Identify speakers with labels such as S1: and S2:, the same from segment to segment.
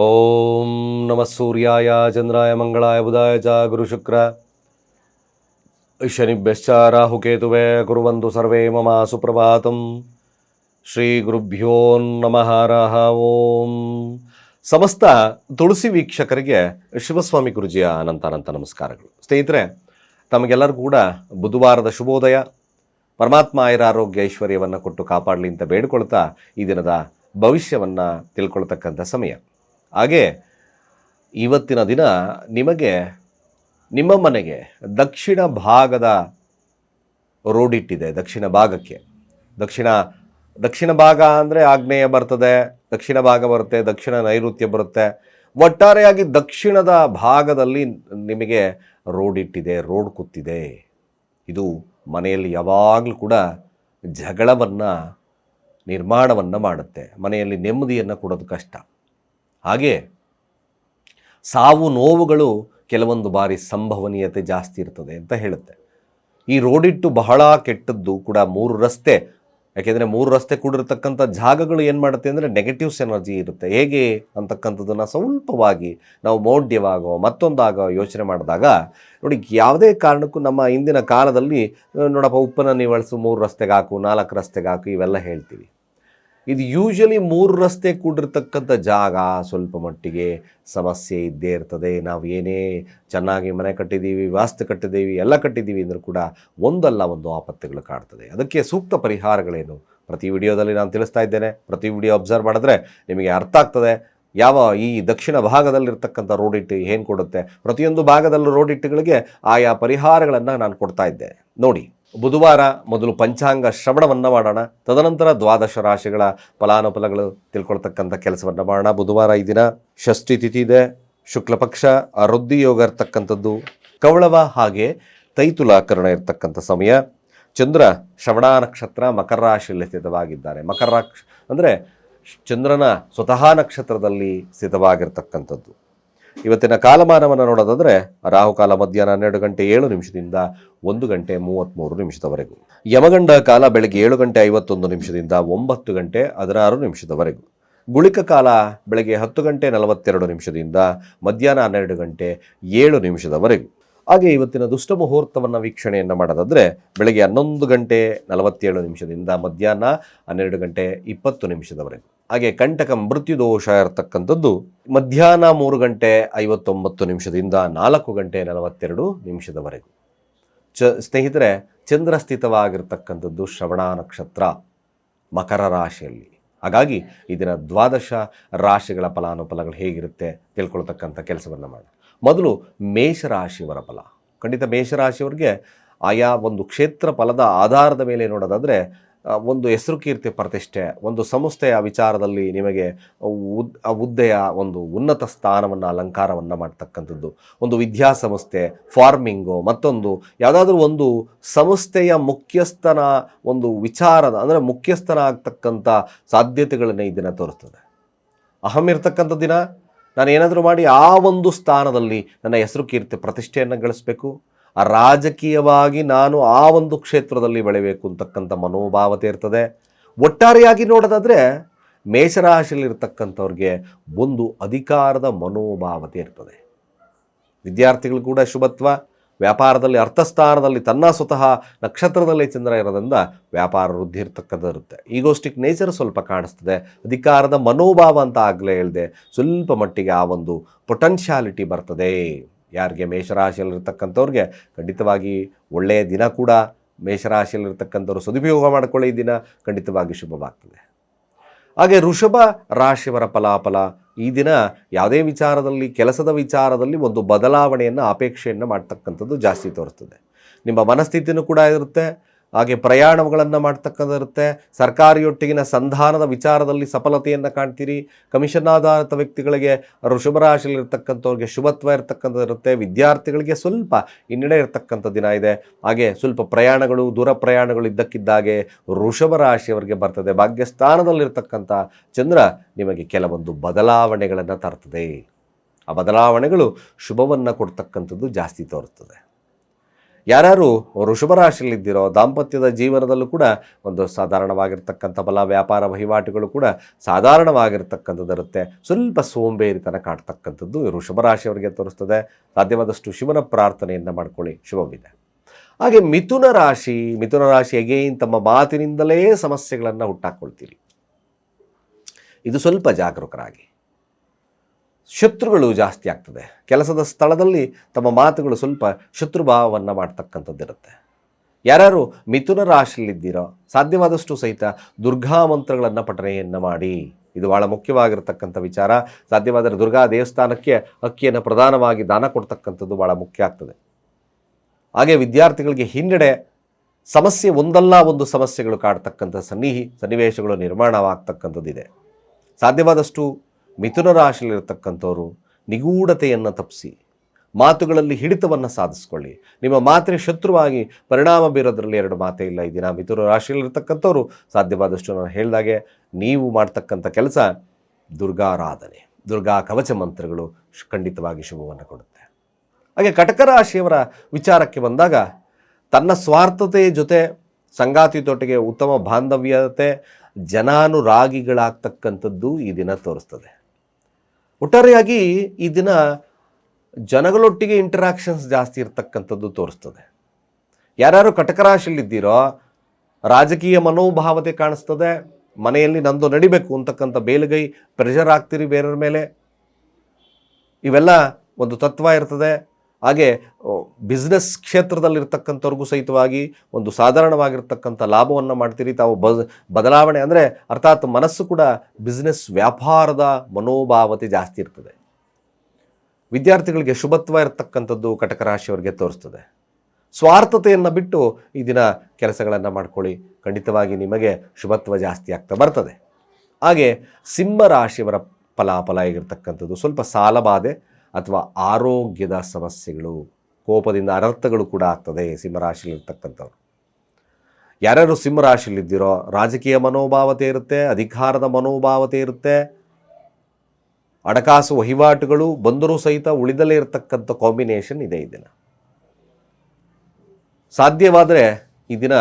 S1: ಓಂ ನಮಃ ಸೂರ್ಯಾಯ, ಚಂದ್ರಾಯ, ಮಂಗಳಾಯ, ಬುಧಾಯ, ಚ ಗುರುಶುಕ್ರ ಶನಿಭ್ಯಶ್ಚ ರಾಹುಕೇತುವೆ ಕುರುವಂತು ಸರ್ವೇ ಮಮ ಸುಪ್ರಭಾತಂ. ಶ್ರೀ ಗುರುಭ್ಯೋ ನಮಃ ರಾಹ ಓಂ. ಸಮಸ್ತ ತುಳಸಿ ವೀಕ್ಷಕರಿಗೆ ಶಿವಸ್ವಾಮಿ ಗುರುಜಿಯ ಅನಂತ ಅನಂತ ನಮಸ್ಕಾರಗಳು. ಸ್ನೇಹಿತರೆ ತಮಗೆಲ್ಲರಿಗೂ ಕೂಡ ಬುಧವಾರದ ಶುಭೋದಯ. ಪರಮಾತ್ಮ ಆಯರ ಆರೋಗ್ಯ ಐಶ್ವರ್ಯವನ್ನು ಕೊಟ್ಟು ಕಾಪಾಡಲಿ ಅಂತ ಬೇಡಿಕೊಳ್ತಾ ಈ ದಿನದ ಭವಿಷ್ಯವನ್ನು ತಿಳ್ಕೊಳ್ತಕ್ಕಂಥ ಸಮಯ. ಹಾಗೆ ಇವತ್ತಿನ ದಿನ ನಿಮಗೆ ನಿಮ್ಮ ಮನೆಗೆ ದಕ್ಷಿಣ ಭಾಗದ ರೋಡಿಟ್ಟಿದೆ, ದಕ್ಷಿಣ ಭಾಗಕ್ಕೆ. ದಕ್ಷಿಣ ದಕ್ಷಿಣ ಭಾಗ ಅಂದರೆ ಆಗ್ನೇಯ ಬರ್ತದೆ, ದಕ್ಷಿಣ ಭಾಗ ಬರುತ್ತೆ, ದಕ್ಷಿಣ ನೈಋತ್ಯ ಬರುತ್ತೆ. ಒಟ್ಟಾರೆಯಾಗಿ ದಕ್ಷಿಣದ ಭಾಗದಲ್ಲಿ ನಿಮಗೆ ರೋಡ್ ಇಟ್ಟಿದೆ ರೋಡ್ ಕೂತಿದೆ. ಇದು ಮನೆಯಲ್ಲಿ ಯಾವಾಗಲೂ ಕೂಡ ಜಗಳವನ್ನು, ನಿರ್ಮಾಣವನ್ನು ಮಾಡುತ್ತೆ. ಮನೆಯಲ್ಲಿ ನೆಮ್ಮದಿಯನ್ನು ಕೊಡೋದು ಕಷ್ಟ. ಹಾಗೆ ಸಾವು ನೋವುಗಳು ಕೆಲವೊಂದು ಬಾರಿ ಸಂಭವನೀಯತೆ ಜಾಸ್ತಿ ಇರ್ತದೆ ಅಂತ ಹೇಳುತ್ತೆ. ಈ ರೋಡಿಟ್ಟು ಬಹಳ ಕೆಟ್ಟದ್ದು ಕೂಡ ಮೂರು ರಸ್ತೆ, ಯಾಕೆಂದರೆ ಮೂರು ರಸ್ತೆ ಕೂಡಿರತಕ್ಕಂಥ ಜಾಗಗಳು ಏನು ಮಾಡುತ್ತೆ ಅಂದರೆ ನೆಗೆಟಿವ್ಸ್ ಎನರ್ಜಿ ಇರುತ್ತೆ. ಹೇಗೆ ಅಂತಕ್ಕಂಥದ್ದನ್ನು ಸ್ವಲ್ಪವಾಗಿ ನಾವು ಮೌಢ್ಯವಾಗೋ, ಮತ್ತೊಂದಾಗೋ ಯೋಚನೆ ಮಾಡಿದಾಗ, ನೋಡಿ ಯಾವುದೇ ಕಾರಣಕ್ಕೂ ನಮ್ಮ ಇಂದಿನ ಕಾಲದಲ್ಲಿ, ನೋಡಪ್ಪ ಉಪ್ಪನ್ನು ನೀವು ಮೂರು ರಸ್ತೆಗೆ ಹಾಕು, ನಾಲ್ಕು ರಸ್ತೆಗೆ ಹಾಕು, ಇವೆಲ್ಲ ಹೇಳ್ತೀವಿ. ಇದು ಯೂಶಲಿ ಮೂರು ರಸ್ತೆ ಕೂಡಿರ್ತಕ್ಕಂಥ ಜಾಗ ಸ್ವಲ್ಪ ಮಟ್ಟಿಗೆ ಸಮಸ್ಯೆ ಇದ್ದೇ ಇರ್ತದೆ. ನಾವು ಏನೇ ಚೆನ್ನಾಗಿ ಮನೆ ಕಟ್ಟಿದ್ದೀವಿ, ವಾಸ್ತು ಕಟ್ಟಿದ್ದೀವಿ, ಎಲ್ಲ ಕಟ್ಟಿದ್ದೀವಿ ಅಂದರೂ ಕೂಡ ಒಂದಲ್ಲ ಒಂದು ಆಪತ್ತುಗಳು ಕಾಡ್ತದೆ ಅದಕ್ಕೆ ಸೂಕ್ತ ಪರಿಹಾರಗಳೇನು? ಪ್ರತಿ ವಿಡಿಯೋದಲ್ಲಿ ನಾನು ತಿಳಿಸ್ತಾ ಇದ್ದೇನೆ. ಪ್ರತಿ ವಿಡಿಯೋ ಅಬ್ಸರ್ವ್ ಮಾಡಿದ್ರೆ ನಿಮಗೆ ಅರ್ಥ ಆಗ್ತದೆ. ಯಾವ ಈ ದಕ್ಷಿಣ ಭಾಗದಲ್ಲಿರ್ತಕ್ಕಂಥ ರೋಡಿಟ್ಟು ಏನು ಕೊಡುತ್ತೆ? ಪ್ರತಿಯೊಂದು ಭಾಗದಲ್ಲೂ ರೋಡಿಟ್ಟುಗಳಿಗೆ ಆಯಾ ಪರಿಹಾರಗಳನ್ನು ನಾನು ಕೊಡ್ತಾ ಇದ್ದೆ. ನೋಡಿ. ಬುಧವಾರ ಮೊದಲು ಪಂಚಾಂಗ ಶ್ರವಣವನ್ನು ಮಾಡೋಣ, ತದನಂತರ ದ್ವಾದಶ ರಾಶಿಗಳ ಫಲಾನುಫಲಗಳು ತಿಳ್ಕೊಳ್ತಕ್ಕಂಥ ಕೆಲಸವನ್ನು ಮಾಡೋಣ. ಬುಧವಾರ ಈ ದಿನ ಷಷ್ಠಿ ತಿಥಿ ಇದೆ. ಶುಕ್ಲಪಕ್ಷ ವೃದ್ಧಿ ಯೋಗ ಇರ್ತಕ್ಕಂಥದ್ದು ಕವಳವ ಹಾಗೆ ತೈತುಲಾಕರಣ ಇರತಕ್ಕಂಥ ಸಮಯ. ಚಂದ್ರ ಶ್ರವಣ ನಕ್ಷತ್ರ ಮಕರ ರಾಶಿಯಲ್ಲಿ ಸ್ಥಿತವಾಗಿದ್ದಾರೆ. ಮಕರ ರಾಕ್ಷ ಅಂದರೆ ಚಂದ್ರನ ಸ್ವತಃ ನಕ್ಷತ್ರದಲ್ಲಿ ಸ್ಥಿತವಾಗಿರ್ತಕ್ಕಂಥದ್ದು. ಇವತ್ತಿನ ಕಾಲಮಾನವನ್ನು ನೋಡೋದಾದರೆ ರಾಹುಕಾಲ ಮಧ್ಯಾಹ್ನ ಹನ್ನೆರಡು ಗಂಟೆ ಏಳು ನಿಮಿಷದಿಂದ ಒಂದು ಗಂಟೆ ಮೂವತ್ತ್ಮೂರು ನಿಮಿಷದವರೆಗೂ. ಯಮಗಂಡ ಕಾಲ ಬೆಳಗ್ಗೆ ಏಳು ಗಂಟೆ ಐವತ್ತೊಂದು ನಿಮಿಷದಿಂದ ಒಂಬತ್ತು ಗಂಟೆ ಹದಿನಾರು ನಿಮಿಷದವರೆಗೂ. ಗುಳಿಕ ಕಾಲ ಬೆಳಗ್ಗೆ ಹತ್ತು ಗಂಟೆ ನಲವತ್ತೆರಡು ನಿಮಿಷದಿಂದ ಮಧ್ಯಾಹ್ನ ಹನ್ನೆರಡು ಗಂಟೆ ಏಳು ನಿಮಿಷದವರೆಗೂ. ಹಾಗೆ ಇವತ್ತಿನ ದುಷ್ಟ ಮುಹೂರ್ತವನ್ನು ವೀಕ್ಷಣೆಯನ್ನು ಮಾಡೋದಾದರೆ ಬೆಳಗ್ಗೆ ಹನ್ನೊಂದು ಗಂಟೆ ನಲವತ್ತೇಳು ನಿಮಿಷದಿಂದ ಮಧ್ಯಾಹ್ನ ಹನ್ನೆರಡು ಗಂಟೆ ಇಪ್ಪತ್ತು ನಿಮಿಷದವರೆಗೂ. ಹಾಗೆ ಕಂಟಕ ಮೃತ್ಯು ದೋಷ ಇರತಕ್ಕಂಥದ್ದು ಮಧ್ಯಾಹ್ನ ಮೂರು ಗಂಟೆ ಐವತ್ತೊಂಬತ್ತು ನಿಮಿಷದಿಂದ ನಾಲ್ಕು ಗಂಟೆ ನಲವತ್ತೆರಡು ನಿಮಿಷದವರೆಗೂ. ಚ, ಸ್ನೇಹಿತರೆ ಚಂದ್ರ ಸ್ಥಿತವಾಗಿರ್ತಕ್ಕಂಥದ್ದು ಶ್ರವಣ ನಕ್ಷತ್ರ, ಮಕರ ರಾಶಿಯಲ್ಲಿ. ಹಾಗಾಗಿ ಇದರ ದ್ವಾದಶ ರಾಶಿಗಳ ಫಲಾನುಫಲಗಳು ಹೇಗಿರುತ್ತೆ ತಿಳ್ಕೊಳ್ತಕ್ಕಂಥ ಕೆಲಸವನ್ನು ಮಾಡಿ ಮೊದಲು ಮೇಷರಾಶಿಯವರ ಫಲ. ಖಂಡಿತ ಮೇಷರಾಶಿಯವರಿಗೆ ಆಯಾ ಒಂದು ಕ್ಷೇತ್ರ ಫಲದ ಆಧಾರದ ಮೇಲೆ ನೋಡೋದಾದರೆ ಒಂದು ಹೆಸರು ಕೀರ್ತಿ ಪ್ರತಿಷ್ಠೆ, ಒಂದು ಸಂಸ್ಥೆಯ ವಿಚಾರದಲ್ಲಿ ನಿಮಗೆ ಉದ್ ಹುದ್ದೆಯ ಒಂದು ಉನ್ನತ ಸ್ಥಾನವನ್ನು, ಅಲಂಕಾರವನ್ನು ಮಾಡ್ತಕ್ಕಂಥದ್ದು. ಒಂದು ವಿದ್ಯಾಸಂಸ್ಥೆ ಫಾರ್ಮಿಂಗು, ಮತ್ತೊಂದು ಯಾವುದಾದ್ರೂ ಒಂದು ಸಂಸ್ಥೆಯ ಮುಖ್ಯಸ್ಥನ ಒಂದು ವಿಚಾರದ, ಅಂದರೆ ಮುಖ್ಯಸ್ಥನ ಆಗ್ತಕ್ಕಂಥ ಸಾಧ್ಯತೆಗಳನ್ನೇ ಈ ದಿನ ತೋರಿಸ್ತದೆ. ಅಹಂ ಇರ್ತಕ್ಕಂಥ ದಿನ ನಾನು ಏನಾದರೂ ಮಾಡಿ ಆ ಒಂದು ಸ್ಥಾನದಲ್ಲಿ ನನ್ನ ಹೆಸರು ಕೀರ್ತಿ ಪ್ರತಿಷ್ಠೆಯನ್ನು ಗಳಿಸಬೇಕು. ರಾಜಕೀಯವಾಗಿ ನಾನು ಆ ಒಂದು ಕ್ಷೇತ್ರದಲ್ಲಿ ಬೆಳೆಯಬೇಕು ಅಂತಕ್ಕಂಥ ಮನೋಭಾವತೆ ಇರ್ತದೆ ಒಟ್ಟಾರೆಯಾಗಿ ನೋಡೋದಾದರೆ ಮೇಷರಾಶಿಯಲ್ಲಿರ್ತಕ್ಕಂಥವ್ರಿಗೆ ಒಂದು ಅಧಿಕಾರದ ಮನೋಭಾವತೆ ಇರ್ತದೆ ವಿದ್ಯಾರ್ಥಿಗಳು ಕೂಡ ಶುಭತ್ವ, ವ್ಯಾಪಾರದಲ್ಲಿ ಅರ್ಥಸ್ಥಾನದಲ್ಲಿ ತನ್ನ ಸ್ವತಃ ನಕ್ಷತ್ರದಲ್ಲಿ ಚಂದ್ರ ಇರೋದ್ರಿಂದ ವ್ಯಾಪಾರ ವೃದ್ಧಿ ಇರುತ್ತೆ. ಈಗೋಸ್ಟಿಕ್ ನೇಚರ್ ಸ್ವಲ್ಪ ಕಾಣಿಸ್ತದೆ. ಅಧಿಕಾರದ ಮನೋಭಾವ ಅಂತ ಆಗಲೇ ಹೇಳಿದೆ, ಸ್ವಲ್ಪ ಮಟ್ಟಿಗೆ ಆ ಒಂದು ಪೊಟೆನ್ಷಿಯಾಲಿಟಿ ಬರ್ತದೆ. ಯಾರಿಗೆ ಮೇಷರಾಶಿಯಲ್ಲಿರ್ತಕ್ಕಂಥವ್ರಿಗೆ ಖಂಡಿತವಾಗಿ ಒಳ್ಳೆಯ ದಿನ ಕೂಡ ಮೇಷರಾಶಿಯಲ್ಲಿರ್ತಕ್ಕಂಥವ್ರು ಸದುಪಯೋಗ ಮಾಡಿಕೊಳ್ಳಿ ಈ ದಿನ. ಖಂಡಿತವಾಗಿ ಶುಭವಾಗ್ತದೆ. ಹಾಗೆ ಋಷಭ ರಾಶಿಯವರ ಫಲಾಫಲ, ಈ ದಿನ ಯಾವುದೇ ವಿಚಾರದಲ್ಲಿ, ಕೆಲಸದ ವಿಚಾರದಲ್ಲಿ ಒಂದು ಬದಲಾವಣೆಯನ್ನು, ಅಪೇಕ್ಷೆಯನ್ನು ಮಾಡ್ತಕ್ಕಂಥದ್ದು ಜಾಸ್ತಿ ತೋರಿಸ್ತದೆ ನಿಮ್ಮ ಮನಸ್ಥಿತಿನೂ ಕೂಡ ಇರುತ್ತೆ. ಹಾಗೆ ಪ್ರಯಾಣಗಳನ್ನು ಮಾಡ್ತಕ್ಕಂಥ ಇರುತ್ತೆ. ಸರ್ಕಾರಿಯೊಟ್ಟಿಗಿನ ಸಂಧಾನದ ವಿಚಾರದಲ್ಲಿ ಸಫಲತೆಯನ್ನು ಕಾಣ್ತೀರಿ. ಕಮಿಷನ್ ಆಧಾರಿತ ವ್ಯಕ್ತಿಗಳಿಗೆ ಋಷಭ ರಾಶಿಯಲ್ಲಿ ಇರ್ತಕ್ಕಂಥವ್ರಿಗೆ ಶುಭತ್ವ ಇರತಕ್ಕಂಥದ್ದಿರುತ್ತೆ ವಿದ್ಯಾರ್ಥಿಗಳಿಗೆ ಸ್ವಲ್ಪ ಹಿನ್ನಡೆ ಇರತಕ್ಕಂಥ ದಿನ ಇದೆ. ಹಾಗೆ ಸ್ವಲ್ಪ ಪ್ರಯಾಣಗಳು, ದೂರ ಪ್ರಯಾಣಗಳು ಇದ್ದಕ್ಕಿದ್ದಾಗೆ ಋಷಭ ರಾಶಿಯವರಿಗೆ ಬರ್ತದೆ. ಭಾಗ್ಯಸ್ಥಾನದಲ್ಲಿರ್ತಕ್ಕಂಥ ಚಂದ್ರ ನಿಮಗೆ ಕೆಲವೊಂದು ಬದಲಾವಣೆಗಳನ್ನು ತರ್ತದೆ. ಆ ಬದಲಾವಣೆಗಳು ಶುಭವನ್ನು ಕೊಡ್ತಕ್ಕಂಥದ್ದು ಜಾಸ್ತಿ ತೋರುತ್ತದೆ. ಯಾರ್ಯಾರು ವೃಷಭ ರಾಶಿಯಲ್ಲಿದ್ದೀರೋ ದಾಂಪತ್ಯದ ಜೀವನದಲ್ಲೂ ಕೂಡ ಒಂದು ಸಾಧಾರಣವಾಗಿರ್ತಕ್ಕಂಥ ಬಲ ವ್ಯಾಪಾರ ವಹಿವಾಟುಗಳು ಕೂಡ ಸಾಧಾರಣವಾಗಿರ್ತಕ್ಕಂಥದ್ದಿರುತ್ತೆ. ಸ್ವಲ್ಪ ಸೋಂಬೇರಿತನ ಕಾಡ್ತಕ್ಕಂಥದ್ದು ಈ ವೃಷಭ ರಾಶಿಯವರಿಗೆ ತೋರಿಸ್ತದೆ. ಸಾಧ್ಯವಾದಷ್ಟು ಶಿವನ ಪ್ರಾರ್ಥನೆಯನ್ನು ಮಾಡ್ಕೊಳ್ಳಿ. ಶುಭವಿದೆ. ಹಾಗೆ ಮಿಥುನ ರಾಶಿ ಮಿಥುನ ರಾಶಿ ಅಗೇನ್ ತಮ್ಮ ಮಾತಿನಿಂದಲೇ ಸಮಸ್ಯೆಗಳನ್ನು ಹುಟ್ಟಾಕ್ಕೊಳ್ತೀರಿ ಇದು ಸ್ವಲ್ಪ ಜಾಗರೂಕರಾಗಿ. ಶತ್ರುಗಳು ಜಾಸ್ತಿ ಆಗ್ತದೆ. ಕೆಲಸದ ಸ್ಥಳದಲ್ಲಿ ತಮ್ಮ ಮಾತುಗಳು ಸ್ವಲ್ಪ ಶತ್ರುಭಾವವನ್ನು ಮಾಡ್ತಕ್ಕಂಥದ್ದಿರುತ್ತೆ. ಯಾರ್ಯಾರು ಮಿಥುನ ರಾಶಿಯಲ್ಲಿದ್ದೀರೋ, ಸಾಧ್ಯವಾದಷ್ಟು ಸಹಿತ ದುರ್ಗಾ ಮಂತ್ರಗಳನ್ನು ಪಠನೆಯನ್ನು ಮಾಡಿ. ಇದು ಭಾಳ ಮುಖ್ಯವಾಗಿರತಕ್ಕಂಥ ವಿಚಾರ. ಸಾಧ್ಯವಾದರೆ ದುರ್ಗಾ ದೇವಸ್ಥಾನಕ್ಕೆ ಅಕ್ಕಿಯನ್ನು ಪ್ರಧಾನವಾಗಿ ದಾನ ಕೊಡ್ತಕ್ಕಂಥದ್ದು ಭಾಳ ಮುಖ್ಯ ಆಗ್ತದೆ. ಹಾಗೆ ವಿದ್ಯಾರ್ಥಿಗಳಿಗೆ ಹಿನ್ನಡೆ ಸಮಸ್ಯೆ ಒಂದಲ್ಲ ಒಂದು ಸಮಸ್ಯೆಗಳು ಕಾಡ್ತಕ್ಕಂಥ ಸನ್ನಿಹಿ ಸನ್ನಿವೇಶಗಳು ನಿರ್ಮಾಣವಾಗ್ತಕ್ಕಂಥದ್ದಿದೆ. ಸಾಧ್ಯವಾದಷ್ಟು ಮಿಥುನ ರಾಶಿಯಲ್ಲಿರ್ತಕ್ಕಂಥವರು ನಿಗೂಢತೆಯನ್ನು ತಪ್ಪಿಸಿ, ಮಾತುಗಳಲ್ಲಿ ಹಿಡಿತವನ್ನು ಸಾಧಿಸ್ಕೊಳ್ಳಿ. ನಿಮ್ಮ ಮಾತ್ರೆ ಶತ್ರುವಾಗಿ ಪರಿಣಾಮ ಬೀರೋದ್ರಲ್ಲಿ ಎರಡು ಮಾತೇ ಇಲ್ಲ. ಈ ದಿನ ಮಿಥುನ ರಾಶಿಯಲ್ಲಿರ್ತಕ್ಕಂಥವ್ರು ಸಾಧ್ಯವಾದಷ್ಟು ನಾನು ಹೇಳಿದಾಗೆ ನೀವು ಮಾಡ್ತಕ್ಕಂಥ ಕೆಲಸ ದುರ್ಗಾರಾಧನೆ. ದುರ್ಗಾ ಕವಚ ಮಂತ್ರಗಳು ಖಂಡಿತವಾಗಿ ಶುಭವನ್ನು ಕೊಡುತ್ತೆ. ಹಾಗೆ ಕಟಕ ರಾಶಿಯವರ ವಿಚಾರಕ್ಕೆ ಬಂದಾಗ ತನ್ನ ಸ್ವಾರ್ಥತೆ ಜೊತೆ ಸಂಗಾತಿತೊಟ್ಟಿಗೆ ಉತ್ತಮ ಬಾಂಧವ್ಯತೆ, ಜನಾನುರಾಗಿಗಳಾಗ್ತಕ್ಕಂಥದ್ದು ಈ ದಿನ ತೋರಿಸ್ತದೆ. ಒಟ್ಟಾರೆಯಾಗಿ ಈ ದಿನ ಜನಗಳೊಟ್ಟಿಗೆ ಇಂಟರಾಕ್ಷನ್ಸ್ ಜಾಸ್ತಿ ಇರತಕ್ಕಂಥದ್ದು ತೋರಿಸ್ತದೆ. ಯಾರ್ಯಾರು ಕಟಕ ರಾಶಿಯಲ್ಲಿದ್ದೀರೋ, ರಾಜಕೀಯ ಮನೋಭಾವತೆ ಕಾಣಿಸ್ತದೆ, ಮನೆಯಲ್ಲಿ ನಂದು ನಡಿಬೇಕು ಅಂತಕ್ಕಂಥ ಬೇಲುಗೈ ಪ್ರೆಷರ್ ಆಗ್ತೀರಿ ಬೇರೆಯವ್ರ ಮೇಲೆ. ಇವೆಲ್ಲ ಒಂದು ತತ್ವ ಇರ್ತದೆ. ಹಾಗೆ ಬಿಸ್ನೆಸ್ ಕ್ಷೇತ್ರದಲ್ಲಿರ್ತಕ್ಕಂಥವ್ರಿಗೂ ಸಹಿತವಾಗಿ ಒಂದು ಸಾಧಾರಣವಾಗಿರ್ತಕ್ಕಂಥ ಲಾಭವನ್ನು ಮಾಡ್ತೀರಿ. ತಾವು ಬದಲಾವಣೆ ಅಂದರೆ ಅರ್ಥಾತ್ ಮನಸ್ಸು ಕೂಡ ಬಿಸ್ನೆಸ್ ವ್ಯಾಪಾರದ ಮನೋಭಾವತೆ ಜಾಸ್ತಿ ಇರ್ತದೆ. ವಿದ್ಯಾರ್ಥಿಗಳಿಗೆ ಶುಭತ್ವ ಇರತಕ್ಕಂಥದ್ದು ಕಟಕ ರಾಶಿಯವರಿಗೆ ತೋರಿಸ್ತದೆ. ಸ್ವಾರ್ಥತೆಯನ್ನು ಬಿಟ್ಟು ಈ ದಿನ ಕೆಲಸಗಳನ್ನು ಮಾಡ್ಕೊಳ್ಳಿ. ಖಂಡಿತವಾಗಿ ನಿಮಗೆ ಶುಭತ್ವ ಜಾಸ್ತಿ ಆಗ್ತಾ ಬರ್ತದೆ. ಹಾಗೆ, ಸಿಂಹ ರಾಶಿಯವರ ಫಲಾಫಲ ಆಗಿರ್ತಕ್ಕಂಥದ್ದು ಸ್ವಲ್ಪ ಸಾಲಬಾಧೆ ಅಥವಾ ಆರೋಗ್ಯದ ಸಮಸ್ಯೆಗಳು, ಕೋಪದಿಂದ ಅನರ್ಥಗಳು ಕೂಡ ಆಗ್ತದೆ ಸಿಂಹರಾಶಿಯಲ್ಲಿರ್ತಕ್ಕಂಥವ್ರು. ಯಾರ್ಯಾರು ಸಿಂಹರಾಶಿಯಲ್ಲಿದ್ದೀರೋ, ರಾಜಕೀಯ ಮನೋಭಾವತೆ ಇರುತ್ತೆ ಅಧಿಕಾರದ ಮನೋಭಾವತೆ ಇರುತ್ತೆ ಹಣಕಾಸು ವಹಿವಾಟುಗಳು ಬಂದರೂ ಸಹಿತ ಉಳಿದಲೇ ಇರತಕ್ಕಂಥ ಕಾಂಬಿನೇಷನ್ ಇದೆ ಈ ದಿನ. ಸಾಧ್ಯವಾದರೆ ಈ ದಿನ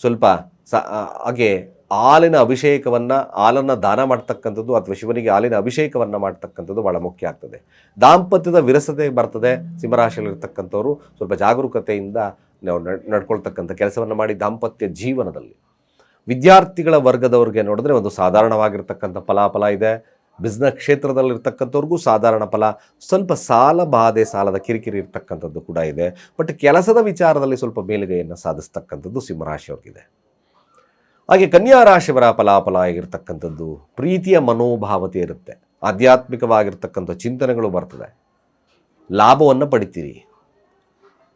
S1: ಸ್ವಲ್ಪ ಸ ಹಾಗೆ ಹಾಲಿನ ಅಭಿಷೇಕವನ್ನು, ಹಾಲನ್ನು ದಾನ ಮಾಡ್ತಕ್ಕಂಥದ್ದು ಅಥವಾ ಶಿವನಿಗೆ ಹಾಲಿನ ಅಭಿಷೇಕವನ್ನು ಮಾಡ್ತಕ್ಕಂಥದ್ದು ಭಾಳ ಮುಖ್ಯ ಆಗ್ತದೆ. ದಾಂಪತ್ಯದ ವಿರಸತೆ ಬರ್ತದೆ ಸಿಂಹರಾಶಿಯಲ್ಲಿರ್ತಕ್ಕಂಥವ್ರು ಸ್ವಲ್ಪ ಜಾಗರೂಕತೆಯಿಂದ ನಾವು ನಡ್, ನಡ್ಕೊಳ್ತಕ್ಕಂಥ ಕೆಲಸವನ್ನು ಮಾಡಿ ದಾಂಪತ್ಯ ಜೀವನದಲ್ಲಿ. ವಿದ್ಯಾರ್ಥಿಗಳ ವರ್ಗದವ್ರಿಗೆ ನೋಡಿದ್ರೆ ಒಂದು ಸಾಧಾರಣವಾಗಿರ್ತಕ್ಕಂಥ ಫಲಾಫಲ ಇದೆ. ಬಿಸ್ನೆಸ್ ಕ್ಷೇತ್ರದಲ್ಲಿರ್ತಕ್ಕಂಥವ್ರಿಗೂ ಸಾಧಾರಣ ಫಲ. ಸ್ವಲ್ಪ ಸಾಲ ಬಾಧೆ, ಸಾಲದ ಕಿರಿಕಿರಿ ಇರ್ತಕ್ಕಂಥದ್ದು ಕೂಡ ಇದೆ. ಬಟ್ ಕೆಲಸದ ವಿಚಾರದಲ್ಲಿ ಸ್ವಲ್ಪ ಮೇಲುಗೈಯನ್ನು ಸಾಧಿಸ್ತಕ್ಕಂಥದ್ದು ಸಿಂಹರಾಶಿಯವ್ರಿಗಿದೆ. ಹಾಗೆ ಕನ್ಯಾ ರಾಶಿಯವರ ಫಲಾಫಲ ಆಗಿರ್ತಕ್ಕಂಥದ್ದು ಪ್ರೀತಿಯ ಮನೋಭಾವತೆ ಇರುತ್ತೆ. ಆಧ್ಯಾತ್ಮಿಕವಾಗಿರ್ತಕ್ಕಂಥ ಚಿಂತನೆಗಳು ಬರ್ತದೆ. ಲಾಭವನ್ನು ಪಡಿತೀರಿ.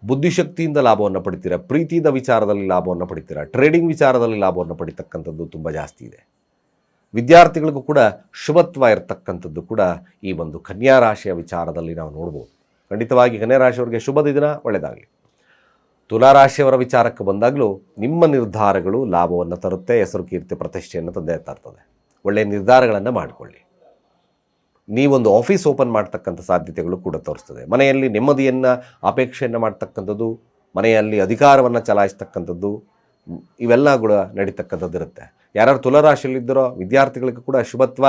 S1: ಬುದ್ಧಿಶಕ್ತಿಯಿಂದ ಲಾಭವನ್ನು ಪಡಿತೀರಾ, ಪ್ರೀತಿಯಿಂದ ವಿಚಾರದಲ್ಲಿ ಲಾಭವನ್ನು ಪಡಿತೀರಾ ಟ್ರೇಡಿಂಗ್ ವಿಚಾರದಲ್ಲಿ ಲಾಭವನ್ನು ಪಡಿತಕ್ಕಂಥದ್ದು ತುಂಬ ಜಾಸ್ತಿ ಇದೆ. ವಿದ್ಯಾರ್ಥಿಗಳಿಗೂ ಕೂಡ ಶುಭತ್ವ ಇರತಕ್ಕಂಥದ್ದು ಕೂಡ ಈ ಒಂದು ಕನ್ಯಾ ರಾಶಿಯ ವಿಚಾರದಲ್ಲಿ ನಾವು ನೋಡ್ಬೋದು. ಖಂಡಿತವಾಗಿ ಕನ್ಯಾ ರಾಶಿಯವರಿಗೆ ಶುಭದ ದಿನ ಒಳ್ಳೆಯದಾಗಲಿ ತುಲಾರಾಶಿಯವರ ವಿಚಾರಕ್ಕೆ ಬಂದಾಗಲೂ ನಿಮ್ಮ ನಿರ್ಧಾರಗಳು ಲಾಭವನ್ನು ತರುತ್ತೆ, ಹೆಸರು ಕೀರ್ತಿ ಪ್ರತಿಷ್ಠೆಯನ್ನು ತಂದೆ ತರ್ತದೆ ಒಳ್ಳೆಯ ನಿರ್ಧಾರಗಳನ್ನು ಮಾಡಿಕೊಳ್ಳಿ. ನೀವೊಂದು ಆಫೀಸ್ ಓಪನ್ ಮಾಡ್ತಕ್ಕಂಥ ಸಾಧ್ಯತೆಗಳು ಕೂಡ ತೋರಿಸ್ತದೆ. ಮನೆಯಲ್ಲಿ ನೆಮ್ಮದಿಯನ್ನು, ಅಪೇಕ್ಷೆಯನ್ನು ಮಾಡ್ತಕ್ಕಂಥದ್ದು, ಮನೆಯಲ್ಲಿ ಅಧಿಕಾರವನ್ನು ಚಲಾಯಿಸ್ತಕ್ಕಂಥದ್ದು, ಇವೆಲ್ಲ ಕೂಡ ನಡೀತಕ್ಕಂಥದ್ದು ಇರುತ್ತೆ ಯಾರ್ಯಾರು ತುಲರಾಶಿಯಲ್ಲಿದ್ದರೋ, ವಿದ್ಯಾರ್ಥಿಗಳಿಗೂ ಕೂಡ ಶುಭತ್ವ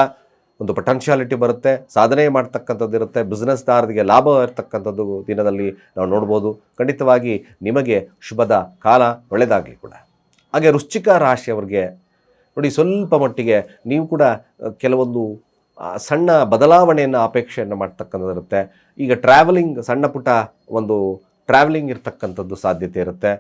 S1: ಒಂದು ಪೊಟೆನ್ಷಿಯಾಲಿಟಿ ಬರುತ್ತೆ, ಸಾಧನೆ ಮಾಡ್ತಕ್ಕಂಥದ್ದು ಇರುತ್ತೆ ಬಿಸ್ನೆಸ್ದಾರರಿಗೆ ಲಾಭ ಇರ್ತಕ್ಕಂಥದ್ದು ದಿನದಲ್ಲಿ ನಾವು ನೋಡ್ಬೋದು. ಖಂಡಿತವಾಗಿ ನಿಮಗೆ ಶುಭದ ಕಾಲ ಒಳ್ಳೆಯದಾಗಲಿ ಕೂಡ. ಹಾಗೆ ವೃಶ್ಚಿಕ ರಾಶಿಯವ್ರಿಗೆ ನೋಡಿ, ಸ್ವಲ್ಪ ಮಟ್ಟಿಗೆ ನೀವು ಕೂಡ ಕೆಲವೊಂದು ಸಣ್ಣ ಬದಲಾವಣೆಯನ್ನು ಅಪೇಕ್ಷೆಯನ್ನು ಮಾಡ್ತಕ್ಕಂಥದ್ದು ಇರುತ್ತೆ. ಈಗ ಟ್ರಾವೆಲಿಂಗ್ ಸಣ್ಣ ಪುಟ್ಟ ಒಂದು ಟ್ರಾವೆಲಿಂಗ್ ಇರ್ತಕ್ಕಂಥದ್ದು ಸಾಧ್ಯತೆ ಇರುತ್ತೆ.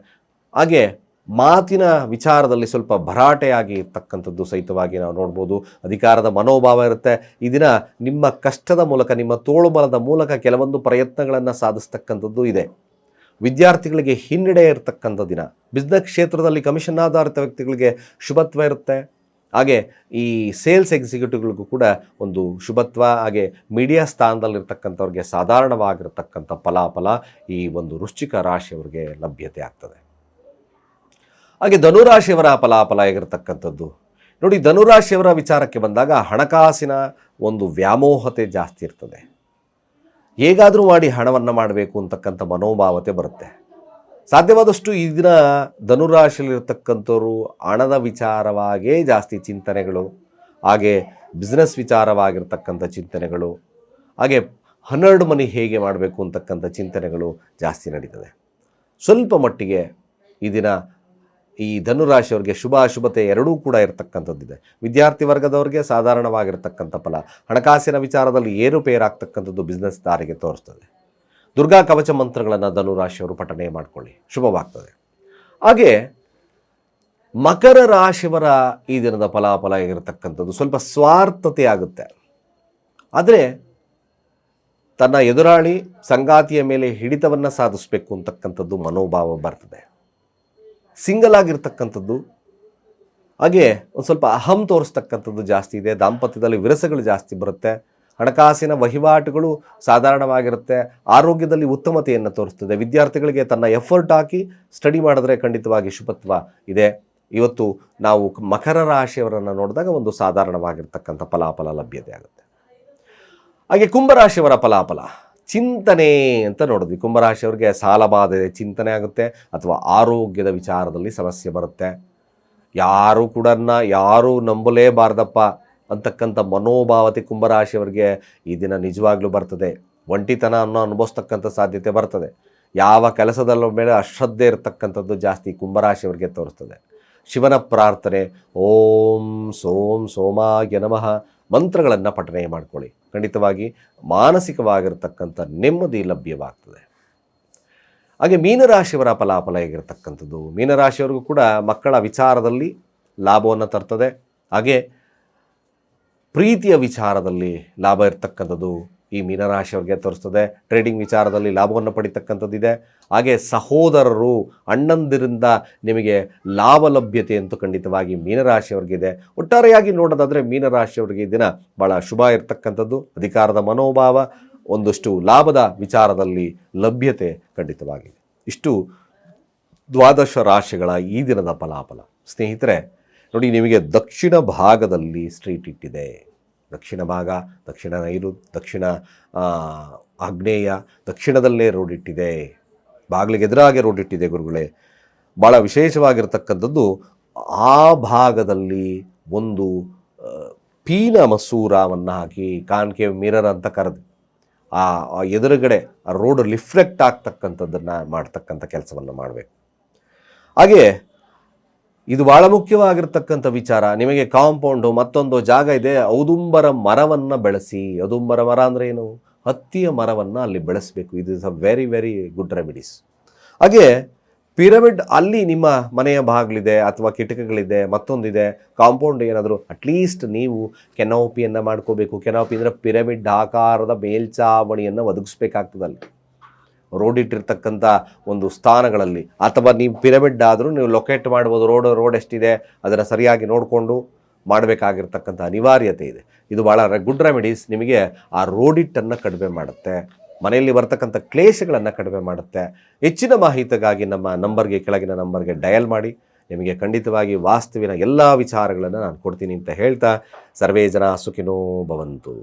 S1: ಹಾಗೆ ಮಾತಿನ ವಿಚಾರದಲ್ಲಿ ಸ್ವಲ್ಪ ಭರಾಟೆಯಾಗಿ ಇರ್ತಕ್ಕಂಥದ್ದು ಸಹಿತವಾಗಿ ನಾವು ನೋಡ್ಬೋದು. ಅಧಿಕಾರದ ಮನೋಭಾವ ಇರುತ್ತೆ. ಈ ದಿನ ನಿಮ್ಮ ಕಷ್ಟದ ಮೂಲಕ, ನಿಮ್ಮ ತೋಳುಬಲದ ಮೂಲಕ ಕೆಲವೊಂದು ಪ್ರಯತ್ನಗಳನ್ನು ಸಾಧಿಸ್ತಕ್ಕಂಥದ್ದು ಇದೆ. ವಿದ್ಯಾರ್ಥಿಗಳಿಗೆ ಹಿನ್ನಡೆ ಇರತಕ್ಕಂಥ ದಿನ. ಬಿಸ್ನೆಸ್ ಕ್ಷೇತ್ರದಲ್ಲಿ ಕಮಿಷನ್ ಆಧಾರಿತ ವ್ಯಕ್ತಿಗಳಿಗೆ ಶುಭತ್ವ ಇರುತ್ತೆ. ಹಾಗೆ ಈ ಸೇಲ್ಸ್ ಎಕ್ಸಿಕ್ಯೂಟಿವ್ಗಳಿಗೂ ಕೂಡ ಒಂದು ಶುಭತ್ವ. ಹಾಗೆ ಮೀಡಿಯಾ ಸ್ಥಾನದಲ್ಲಿರ್ತಕ್ಕಂಥವ್ರಿಗೆ ಸಾಧಾರಣವಾಗಿರ್ತಕ್ಕಂಥ ಫಲಾಫಲ ಈ ಒಂದು ವೃಶ್ಚಿಕ ರಾಶಿಯವರಿಗೆ ಲಭ್ಯತೆ ಆಗ್ತದೆ. ಹಾಗೆ ಧನುರಾಶಿಯವರ ಫಲಾಫಲ ಆಗಿರತಕ್ಕಂಥದ್ದು. ನೋಡಿ, ಧನುರಾಶಿಯವರ ವಿಚಾರಕ್ಕೆ ಬಂದಾಗ ಹಣಕಾಸಿನ ಒಂದು ವ್ಯಾಮೋಹತೆ ಜಾಸ್ತಿ ಇರ್ತದೆ. ಹೇಗಾದರೂ ಮಾಡಿ ಹಣವನ್ನು ಮಾಡಬೇಕು ಅಂತಕ್ಕಂಥ ಮನೋಭಾವತೆ ಬರುತ್ತೆ. ಸಾಧ್ಯವಾದಷ್ಟು ಈ ದಿನ ಧನುರಾಶಿಯಲ್ಲಿರ್ತಕ್ಕಂಥವ್ರು ಹಣದ ವಿಚಾರವಾಗೇ ಜಾಸ್ತಿ ಚಿಂತನೆಗಳು, ಹಾಗೆ ಬಿಸ್ನೆಸ್ ವಿಚಾರವಾಗಿರ್ತಕ್ಕಂಥ ಚಿಂತನೆಗಳು, ಹಾಗೆ ಹನ್ನೆರಡು ಮನಿ ಹೇಗೆ ಮಾಡಬೇಕು ಅಂತಕ್ಕಂಥ ಚಿಂತನೆಗಳು ಜಾಸ್ತಿ ನಡೀತದೆ. ಸ್ವಲ್ಪ ಮಟ್ಟಿಗೆ ಈ ದಿನ ಈ ಧನುರಾಶಿಯವರಿಗೆ ಶುಭ ಅಶುಭತೆ ಎರಡೂ ಕೂಡ ಇರತಕ್ಕಂಥದ್ದಿದೆ. ವಿದ್ಯಾರ್ಥಿ ವರ್ಗದವರಿಗೆ ಸಾಧಾರಣವಾಗಿರ್ತಕ್ಕಂಥ ಫಲ. ಹಣಕಾಸಿನ ವಿಚಾರದಲ್ಲಿ ಏರುಪೇರಾಗ್ತಕ್ಕಂಥದ್ದು ಬಿಸ್ನೆಸ್ ದಾರಿಗೆ ತೋರಿಸ್ತದೆ. ದುರ್ಗಾ ಕವಚ ಮಂತ್ರಗಳನ್ನು ಧನುರಾಶಿಯವರು ಪಠನೆ ಮಾಡಿಕೊಳ್ಳಿ. ಶುಭವಾಗ್ತದೆ. ಹಾಗೆ ಮಕರ ರಾಶಿಯವರ ಈ ದಿನದ ಫಲಾಫಲ ಆಗಿರತಕ್ಕಂಥದ್ದು ಸ್ವಲ್ಪ ಸ್ವಾರ್ಥತೆ ಆಗುತ್ತೆ. ಆದರೆ ತನ್ನ ಎದುರಾಳಿ ಸಂಗಾತಿಯ ಮೇಲೆ ಹಿಡಿತವನ್ನು ಸಾಧಿಸಬೇಕು ಅಂತಕ್ಕಂಥದ್ದು ಮನೋಭಾವ ಬರ್ತದೆ. ಸಿಂಗಲ್ ಆಗಿರ್ತಕ್ಕಂಥದ್ದು. ಹಾಗೆ ಒಂದು ಸ್ವಲ್ಪ ಅಹಂ ತೋರಿಸ್ತಕ್ಕಂಥದ್ದು ಜಾಸ್ತಿ ಇದೆ. ದಾಂಪತ್ಯದಲ್ಲಿ ವಿರಸಗಳು ಜಾಸ್ತಿ ಬರುತ್ತೆ. ಹಣಕಾಸಿನ ವಹಿವಾಟುಗಳು ಸಾಧಾರಣವಾಗಿರುತ್ತೆ. ಆರೋಗ್ಯದಲ್ಲಿ ಉತ್ತಮತೆಯನ್ನು ತೋರಿಸ್ತದೆ. ವಿದ್ಯಾರ್ಥಿಗಳಿಗೆ ತನ್ನ ಎಫರ್ಟ್ ಹಾಕಿ ಸ್ಟಡಿ ಮಾಡಿದ್ರೆ ಖಂಡಿತವಾಗಿ ಶುಭತ್ವ ಇದೆ. ಇವತ್ತು ನಾವು ಮಕರ ರಾಶಿಯವರನ್ನು ನೋಡಿದಾಗ ಒಂದು ಸಾಧಾರಣವಾಗಿರ್ತಕ್ಕಂಥ ಫಲಾಫಲ ಲಭ್ಯತೆ ಆಗುತ್ತೆ. ಹಾಗೆ ಕುಂಭರಾಶಿಯವರ ಫಲಾಫಲ. ಚಿಂತನೆ ಅಂತ ನೋಡಿದ್ವಿ. ಕುಂಭರಾಶಿಯವ್ರಿಗೆ ಸಾಲ ಬಾಧೆ, ಚಿಂತನೆ ಆಗುತ್ತೆ ಅಥವಾ ಆರೋಗ್ಯದ ವಿಚಾರದಲ್ಲಿ ಸಮಸ್ಯೆ ಬರುತ್ತೆ. ಯಾರು ಕೂಡ ಯಾರೂ ನಂಬಲೇಬಾರ್ದಪ್ಪ ಅಂತಕ್ಕಂಥ ಮನೋಭಾವತೆ ಕುಂಭರಾಶಿಯವರಿಗೆ ಈ ದಿನ ನಿಜವಾಗ್ಲೂ ಬರ್ತದೆ. ಒಂಟಿತನ ಅನ್ನೋ ಅನುಭವಿಸ್ತಕ್ಕಂಥ ಸಾಧ್ಯತೆ ಬರ್ತದೆ. ಯಾವ ಕೆಲಸದಲ್ಲ ಮೇಲೆ ಅಶ್ರದ್ಧೆ ಇರತಕ್ಕಂಥದ್ದು ಜಾಸ್ತಿ ಕುಂಭರಾಶಿಯವರಿಗೆ ತೋರಿಸ್ತದೆ. ಶಿವನ ಪ್ರಾರ್ಥನೆ, ಓಂ ಸೋಂ ಸೋಮಾಯ ನಮಃ. ಮಂತ್ರಗಳನ್ನು ಪಠನೆ ಮಾಡ್ಕೊಳ್ಳಿ. ಖಂಡಿತವಾಗಿ ಮಾನಸಿಕವಾಗಿರತಕ್ಕಂಥ ನೆಮ್ಮದಿ ಲಭ್ಯವಾಗ್ತದೆ. ಹಾಗೆ ಮೀನರಾಶಿಯವರ ಫಲಾಫಲ ಹೇಗಿರತಕ್ಕಂಥದ್ದು? ಮೀನರಾಶಿಯವರಿಗೂ ಕೂಡ ಮಕ್ಕಳ ವಿಚಾರದಲ್ಲಿ ಲಾಭವನ್ನು ತರ್ತದೆ. ಹಾಗೆ ಪ್ರೀತಿಯ ವಿಚಾರದಲ್ಲಿ ಲಾಭ ಇರ್ತಕ್ಕಂಥದ್ದು. ಈ ಮೀನರಾಶಿಯವ್ರಿಗೆ ತೋರಿಸ್ತದೆ. ಟ್ರೇಡಿಂಗ್ ವಿಚಾರದಲ್ಲಿ ಲಾಭವನ್ನು ಪಡಿತಕ್ಕಂಥದ್ದಿದೆ. ಹಾಗೆ ಸಹೋದರರು ಅಣ್ಣಂದಿರಿಂದ ನಿಮಗೆ ಲಾಭ ಲಭ್ಯತೆ ಅಂತೂ ಖಂಡಿತವಾಗಿ ಮೀನರಾಶಿಯವ್ರಿಗಿದೆ ಒಟ್ಟಾರೆಯಾಗಿ ನೋಡೋದಾದರೆ ಮೀನರಾಶಿಯವ್ರಿಗೆ ದಿನ ಭಾಳ ಶುಭ ಇರತಕ್ಕಂಥದ್ದು. ಅಧಿಕಾರದ ಮನೋಭಾವ, ಒಂದಷ್ಟು ಲಾಭದ ವಿಚಾರದಲ್ಲಿ ಲಭ್ಯತೆ ಖಂಡಿತವಾಗಿದೆ. ಇಷ್ಟು ದ್ವಾದಶ ರಾಶಿಗಳ ಈ ದಿನದ ಫಲಾಫಲ. ಸ್ನೇಹಿತರೆ, ನೋಡಿ ನಿಮಗೆ ದಕ್ಷಿಣ ಭಾಗದಲ್ಲಿ ಸ್ಟ್ರೀಟ್ ಇಟ್ಟಿದೆ. ದಕ್ಷಿಣ ಭಾಗ, ದಕ್ಷಿಣ ನೈರು, ದಕ್ಷಿಣ ಆಗ್ನೇಯ, ದಕ್ಷಿಣದಲ್ಲೇ ರೋಡ್ ಇಟ್ಟಿದೆ. ಬಾಗಿಲಿಗೆ ಎದುರಾಗೆ ರೋಡ್ ಇಟ್ಟಿದೆ ಗುರುಗಳೇ. ಭಾಳ ವಿಶೇಷವಾಗಿರ್ತಕ್ಕಂಥದ್ದು ಆ ಭಾಗದಲ್ಲಿ ಒಂದು ಪೀನ ಮಸೂರವನ್ನು ಹಾಕಿ ಕಾಣಿಕೆ ಮಿರರ್ ಅಂತ ಕರೆದು, ಆ ಎದುರುಗಡೆ ಆ ರೋಡ್ ರಿಫ್ಲೆಕ್ಟ್ ಆಗ್ತಕ್ಕಂಥದ್ದನ್ನು ಮಾಡ್ತಕ್ಕಂಥ ಕೆಲಸವನ್ನು ಮಾಡಬೇಕು. ಹಾಗೆ ಇದು ಬಹಳ ಮುಖ್ಯವಾಗಿರ್ತಕ್ಕಂಥ ವಿಚಾರ. ನಿಮಗೆ ಕಾಂಪೌಂಡು ಮತ್ತೊಂದು ಜಾಗ ಇದೆ, ಔದುಂಬರ ಮರವನ್ನು ಬೆಳೆಸಿ. ಔದುಂಬರ ಮರ ಅಂದರೆ ಏನು? ಹತ್ತಿಯ ಮರವನ್ನು ಅಲ್ಲಿ ಬೆಳೆಸಬೇಕು. ಇದು is a very very good remedies ಹಾಗೆ ಪಿರಮಿಡ್ ಅಲ್ಲಿ ನಿಮ್ಮ ಮನೆಯ ಬಾಗಿಲಿದೆ ಅಥವಾ ಕಿಟಕಿಗಳಿದೆ, ಮತ್ತೊಂದಿದೆ, ಕಾಂಪೌಂಡ್ ಏನಾದರೂ ಅಟ್ಲೀಸ್ಟ್ ನೀವು ಕೆನೋಪಿಯನ್ನು ಮಾಡ್ಕೋಬೇಕು. ಕೆನೋಪಿ ಅಂದರೆ ಪಿರಮಿಡ್ ಆಕಾರದ ಮೇಲ್ಚಾವಣಿಯನ್ನು ಒದಗಿಸ್ಬೇಕಾಗ್ತದೆ ಅಲ್ಲಿ. ರೋಡ್ ಇಟ್ಟಿರ್ತಕ್ಕಂಥ ಒಂದು ಸ್ಥಾನಗಳಲ್ಲಿ ಅಥವಾ ನೀವು ಪಿರಮಿಡ್ ಆದರೂ ನೀವು ಲೊಕೇಟ್ ಮಾಡ್ಬೋದು, ರೋಡ್ ರೋಡ್ ಎಷ್ಟಿದೆ ಅದನ್ನು ಸರಿಯಾಗಿ ನೋಡಿಕೊಂಡು ಮಾಡಬೇಕಾಗಿರ್ತಕ್ಕಂಥ ಅನಿವಾರ್ಯತೆ ಇದೆ. ಇದು ಭಾಳ ಗುಡ್ ರೆಮಿಡೀಸ್. ನಿಮಗೆ ಆ ರೋಡಿಟ್ಟನ್ನು ಕಡಿಮೆ ಮಾಡುತ್ತೆ. ಮನೆಯಲ್ಲಿ ಬರ್ತಕ್ಕಂಥ ಕ್ಲೇಶಗಳನ್ನು ಕಡಿಮೆ ಮಾಡುತ್ತೆ. ಹೆಚ್ಚಿನ ಮಾಹಿತಿಗಾಗಿ ನಮ್ಮ ನಂಬರ್ಗೆ, ಕೆಳಗಿನ ನಂಬರ್ಗೆ ಡಯಲ್ ಮಾಡಿ. ನಿಮಗೆ ಖಂಡಿತವಾಗಿ ವಾಸ್ತುವಿನ ಎಲ್ಲ ವಿಚಾರಗಳನ್ನು ನಾನು ಕೊಡ್ತೀನಿ ಅಂತ ಹೇಳ್ತಾ, ಸರ್ವೇ ಜನ ಸುಖಿನೋ ಭವಂತು.